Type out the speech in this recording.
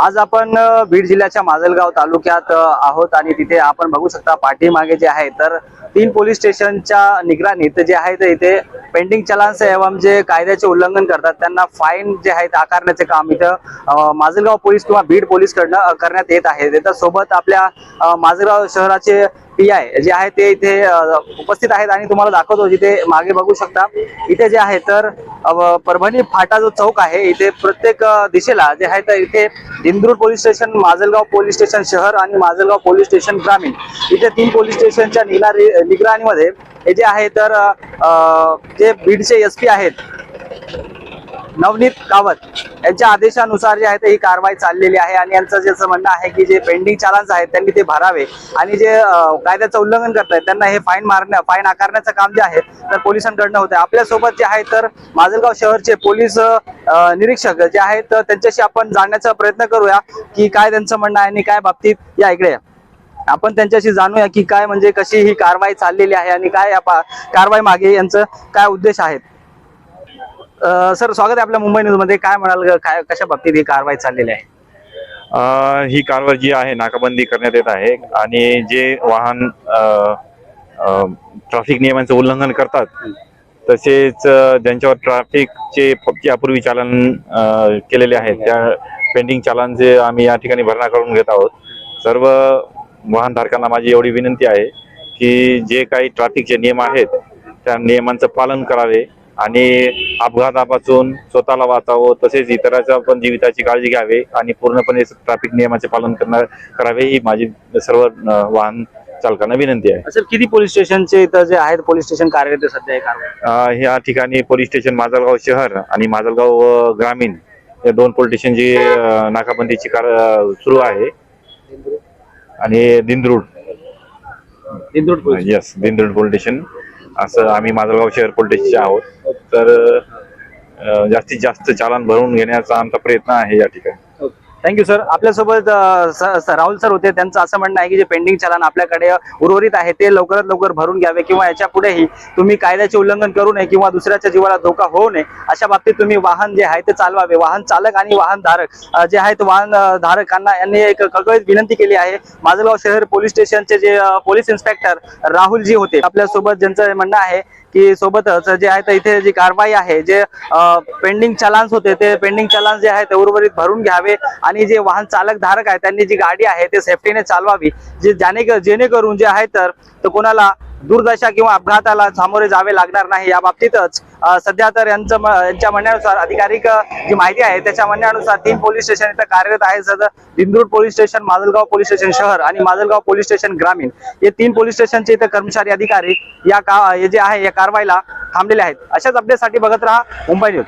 आज आपण बीड जिल्ह्याच्या माजलगाव तालुक्यात आहोत आणि तिथे आपण बघू शकता पाठीमागे जे आहे तर तीन पोलीस स्टेशनच्या निगराणीत जे आहे ते इथे पेंडिंग चलान्स एवम जे कायद्याचे उल्लंघन करतात त्यांना फाईन जे आहे ते आकारण्याचे काम इथं माजलगाव पोलीस किंवा बीड पोलीस कडनं करण्यात येत आहे. इथं सोबत आपल्या माजलगाव शहराचे पी आय जे आहे ते इथे उपस्थित आहेत आणि तुम्हाला दाखवतो जिथे मागे बघू शकता. इथे जे आहे तर परभणी फाटा जो चौक आहे इथे प्रत्येक दिशेला जे आहे तर इथे Dindrud police station Majalgaon police station शहर आणि माजलगाव पोलीस स्टेशन ग्रामीण. इथे तीन पोलीस स्टेशनच्या निगराणीमध्ये हे जे आहे तर जे बीडचे एस पी आहेत नवनीत कावत यांच्या आदेशानुसार जे आहे ते ही कारवाई चाललेली आहे आणि यांचं जे असं म्हणणं आहे की जे पेंडिंग चालान्स आहेत त्यांनी ते भरावे आणि जे कायद्याचं उल्लंघन करत आहेत त्यांना हे फाईन मारणं फाईन आकारण्याचं काम जे आहे तर पोलिसांकडनं होतं आपल्यासोबत जे आहे तर माजलगाव शहरचे पोलीस निरीक्षक जे आहेत तर त्यांच्याशी आपण जाणण्याचा प्रयत्न करूया की काय त्यांचं म्हणणं आहे आणि काय बाबतीत या इकडे या. आपण त्यांच्याशी जाणूया की काय म्हणजे कशी ही कारवाई चाललेली आहे आणि काय या कारवाई मागे यांचं काय उद्देश आहेत सर स्वागत आहे आपल्या मुंबई न्यूजमध्ये काय म्हणाल काय कशा बाबतीत ही कारवाई चाललेली आहे? अ, ही कारवाई जी आहे नाकाबंदी करण्यात येत आहे आणि जे वाहन ट्रॅफिक नियमांचं उल्लंघन करतात तसेच अ, ज्यांच्यावर ट्रॅफिकचे यापूर्वी चालन अ, केलेले आहेत त्या पेंडिंग चालांचे आम्ही या ठिकाणी भरणा करून घेत आहोत सर्व वाहनधारकांना माझी एवढी विनंती आहे की जे काही ट्रॅफिकचे नियम आहेत त्या नियमांचं पालन करावे. आणि अपघातापासून स्वतःला वाचावं तसेच इतरांच्या पण जीविताची काळजी घ्यावी आणि पूर्णपणे ट्रॅफिक नियमाचे पालन करणार करावे ही माझी सर्व वाहन चालकांना विनंती आहे. सर किती पोलीस स्टेशनचे इथं जे आहेत पोलीस स्टेशन कार्यरत सध्या ह्या ठिकाणी पोलीस स्टेशन माजलगाव शहर आणि माजलगाव ग्रामीण या दोन पोलीस स्टेशनची नाकाबंदीची कार सुरू आहे. आणि Dindrud. Police yes Dindrud police station. असं आम्ही माजलगाव शहर पोलीस आहोत. तर जास्तीत जास्त चालन भरून घेण्याचा आमचा प्रयत्न आहे या ठिकाणी. थँक्यू सर आपल्यासोबत राहुल सर होते. त्यांचं असं म्हणणं आहे की जे पेंडिंग चलन आपल्याकडे उर्वरित आहे ते लवकरात लवकर भरून घ्यावे किंवा याच्या पुढेही तुम्ही कायद्याचे उल्लंघन करू नये किंवा दुसऱ्याच्या जीवाला धोका होऊ नये अशा बाबतीत तुम्ही वाहन जे आहे ते चालवावे. वाहन चालक आणि वाहन धारक जे आहेत वाहन धारकांना यांनी एक कळकळीत विनंती केली आहे. माझलगाव शहर पोलीस स्टेशनचे जे पोलीस इन्स्पेक्टर राहुलजी होते. आपल्यासोबत ज्यांचं म्हणणं आहे की सोबतच जे आहे तर इथे जी कारवाई आहे जे पेंडिंग चलान्स होते ते पेंडिंग चलान्स जे आहे ते उर्वरित भरून घ्यावे आणि जे वाहन चालक धारक आहे त्यांनी जी गाडी आहे ते सेफ्टीने चालवावी. जे ज्याने जेणेकरून जे आहे तर कोणाला दुर्दशा किंवा अपघाताला सामोरे जावे लागणार नाही या बाबतीतच सध्या तर यांचं यांच्या म्हणण्यानुसार अधिकारिक जी माहिती आहे त्याच्या म्हणण्यानुसार तीन पोलीस स्टेशन इथं कार्यरत आहे. सध्या Dindrud police station Majalgaon police station शहर आणि माजलगाव पोलीस स्टेशन ग्रामीण. हे तीन पोलीस स्टेशनचे इथं कर्मचारी अधिकारी या का हे जे आहे या कारवाईला थांबलेले आहेत. अशाच अपडेटसाठी बघत राहा मुंबई न्यूज.